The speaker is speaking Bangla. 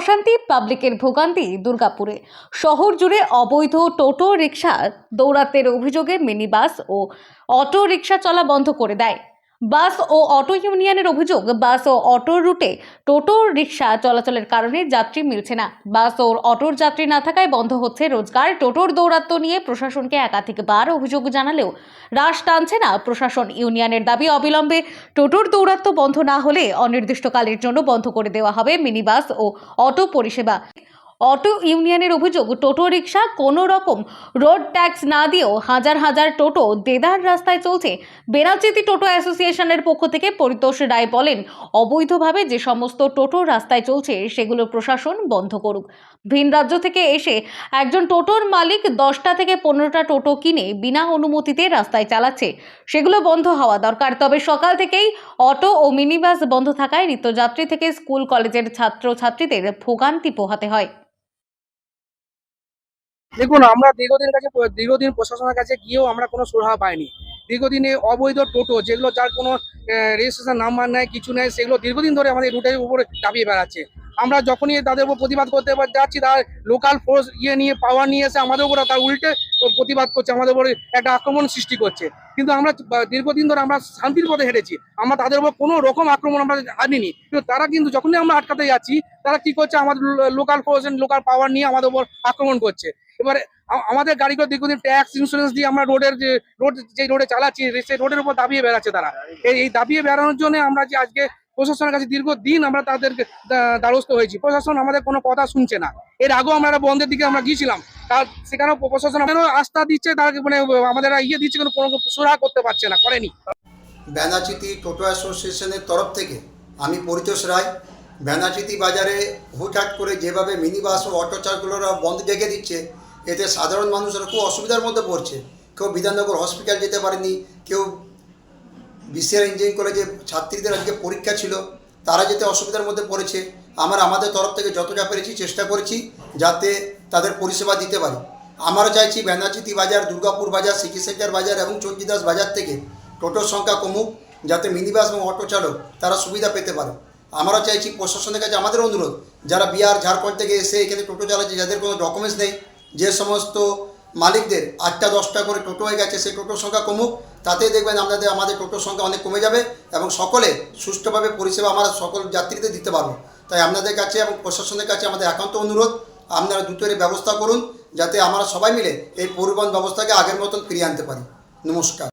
অশান্তি, পাবলিকের ভোগান্তি দুর্গাপুরে। শহর জুড়ে অবৈধ টোটো রিক্সা দৌরাতের অভিযোগে মিনিবাস ও অটো রিক্সা চলা বন্ধ করে দেয়। বাস ও অটো ইউনিয়নের অভিযোগ, বাস ও অটো রুটে টোটো রিক্সা চলাচলের কারণে যাত্রী মিলছে না। বাস ও অটোর যাত্রী না থাকায় বন্ধ হচ্ছে রোজগার। টোটোর দৌরাত্ম্য নিয়ে প্রশাসনকে একাধিকবার অভিযোগ জানালেও রাশ টানছে না প্রশাসন। ইউনিয়নের দাবি অবিলম্বে টোটোর দৌরাত্ম্য বন্ধ না হলে অনির্দিষ্টকালের জন্য বন্ধ করে দেওয়া হবে মিনি বাস ও অটো পরিষেবা। অটো ইউনিয়নের অভিযোগ, টোটো রিক্সা কোনো রকম রোড ট্যাক্স না দিয়েও হাজার হাজার টোটো দেদার রাস্তায় চলছে। বেনাচিতি টোটো অ্যাসোসিয়েশনের পক্ষ থেকে পরিতোষ রায় বলেন, অবৈধভাবে যে সমস্ত টোটো রাস্তায় চলছে, সেগুলো প্রশাসন বন্ধ করুক। ভিন রাজ্য থেকে এসে একজন টোটোর মালিক দশটা থেকে পনেরোটা টোটো কিনে বিনা অনুমতিতে রাস্তায় চালাচ্ছে। সেগুলো বন্ধ হওয়া দরকার। তবে সকাল থেকেই অটো ও মিনি বাস বন্ধ থাকায় নিত্যযাত্রী থেকে স্কুল, কলেজের ছাত্র ছাত্রীদের ভোগান্তি পোহাতে হয়। দেখুন, আমরা দীর্ঘদিন কাছে দীর্ঘদিন প্রশাসনের কাছে গিয়েও আমরা কোনো সুরাহা পাইনি। দীর্ঘদিনে অবৈধ টোটো, যেগুলো যার কোনো রেজিস্ট্রেশন নাম্বার নেই, কিছু নেই, সেগুলো দীর্ঘদিন ধরে আমাদের রুটের উপরে চাপিয়ে বেড়াচ্ছে। আমরা যখনই তাদের উপর প্রতিবাদ করতে যাচ্ছি, তার লোকাল ফোর্স ইয়ে নিয়ে পাওয়ার নিয়ে এসে আমাদের উপরে, তার উল্টে প্রতিবাদ করছে, আমাদের উপরে একটা আক্রমণ সৃষ্টি করছে। কিন্তু আমরা দীর্ঘদিন ধরে আমরা শান্তির পথে হেঁটেছি। আমরা তাদের উপর কোনো রকম আক্রমণ আমরা আনিনি। কিন্তু তারা কিন্তু যখনই আমরা আটকাতে যাচ্ছি, তারা কি করছে, আমাদের লোকাল ফোর্স লোকাল পাওয়ার নিয়ে আমাদের উপর আক্রমণ করছে। এবারে আমাদের গাড়িগুলো দীর্ঘদিন ট্যাক্স ইন্স্যুরেন্স দিয়ে আমরা রোডের যে রোড যে রোডে চালাচ্ছি সেই রোডের উপর দাবিয়ে বেড়াচ্ছে তারা। এই দাবিয়ে বেড়ানোর জন্য আমরা যে আজকে প্রশাসনের কাছে দীর্ঘদিন আমরা তাদেরকে দ্বারস্থ হয়েছি। প্রশাসন আমাদের কোনো কথা শুনছে না। এর আগেও আমরা বন্ধের দিকে আমরা গিয়েছিলাম। তার, সেখানেও প্রশাসন আস্থা দিচ্ছে, তারা মানে আমাদের ইয়ে দিচ্ছে, কিন্তু কোনো সুরাহা করতে পারছে না, করেনি। ব্যানাচিতি টোটো অ্যাসোসিয়েশনের তরফ থেকে আমি পরিতোষ রায়, ব্যানাচিতি বাজারে হুটহাট করে যেভাবে মিনি বাস ও অটো চারগুলোরা বন্ধ ডেকে দিচ্ছে এতে সাধারণ মানুষরা খুব অসুবিধার মধ্যে পড়ছে। কেউ বিধাননগর হসপিটাল যেতে পারেনি, কেউ বিসিআর ইঞ্জিনিয়ারিং কলেজে ছাত্রীদের আজকে পরীক্ষা ছিল, তারা যেতে অসুবিধার মধ্যে পড়েছে। আমরা আমাদের তরফ থেকে যতটা পেরেছি চেষ্টা করেছি যাতে তাদের পরিষেবা দিতে পারি। আমরা চাইছি ব্যানাচিতি বাজার, দুর্গাপুর বাজার, সিটি সেন্টার বাজার এবং চণ্ডীদাস বাজার থেকে টোটোর সংখ্যা কমুক, যাতে মিনিবাস এবং অটো চালক তারা সুবিধা পেতে পারে। আমরা চাইছি প্রশাসনের কাছে আমাদের অনুরোধ, যারা বিহার, ঝাড়খণ্ড থেকে এসে এখানে টোটো চালাচ্ছে, যাদের কোনো ডকুমেন্টস নেই যে সমস্ত মালিকদের আটটা, দশটা করে টোটো হয়ে গেছে, সেই টোটোর সংখ্যা কমুক তাতে দেখবেন আপনাদের আমাদের টোটোর সংখ্যা অনেক কমে যাবে এবং সকলে সুষ্ঠুভাবে পরিষেবা আমরা সকল যাত্রীদের দিতে পারব। তাই আপনাদের কাছে এবং প্রশাসনের কাছে আমাদের একান্ত অনুরোধ, আপনারা দ্রুত ব্যবস্থা করুন, যাতে আমরা সবাই মিলে এই পরিবহন ব্যবস্থাকে আগের মতন ফিরিয়ে আনতে পারি। নমস্কার।